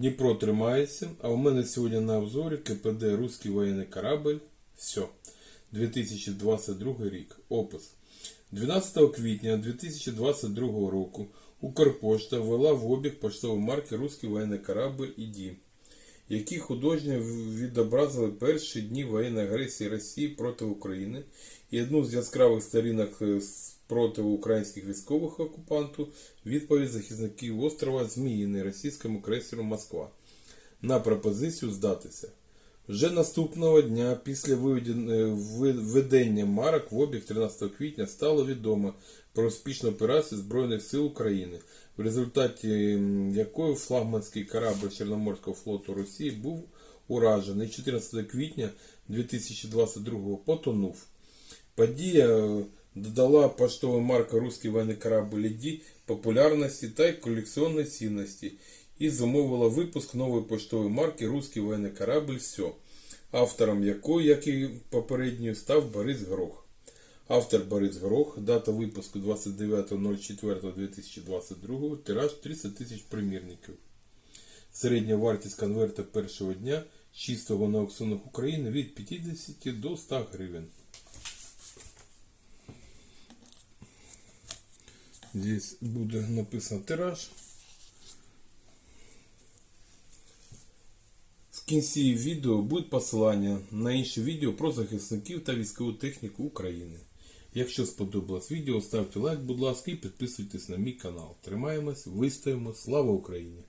Дніпро тримається, а у мене сьогодні на обзорі КПД Руський воєнний корабль. Все. 2022 рік. Опис. 12 квітня 2022 року Укрпошта ввела в обіг поштової марки Руський воєнний корабль ІДІ, які художньо відобразили перші дні воєнної агресії Росії проти України і одну з яскравих сторінок проти українських військових окупантів відповідь захисників острова Зміїний російському крейсеру Москва на пропозицію здатися. Вже наступного дня після е, введення марок в обіг 13 квітня стало відомо про успішну операцію Збройних сил України, в результаті якої флагманський корабль Чорноморського флоту Росії був уражений 14 квітня 2022 потонув. Подія е, додала поштову марку «Русський воєнний корабль «Іді» популярності та колекційної цінності і замовила випуск нової поштової марки «Русський воєнний корабль «Сьо», автором якої, як і попередньою, став Борис Грох. Автор Борис Грох, дата випуску 29.04.2022, тираж 30 тисяч примірників. Середня вартість конверта першого дня чистого на аукціонах України від 50 до 100 гривень. Здесь буде написано тираж. Кінці відео буде посилання на інші відео про захисників та військову техніку України. Якщо сподобалось відео, ставте лайк, будь ласка, і підписуйтесь на мій канал. Тримаємось, вистоїмо, слава Україні!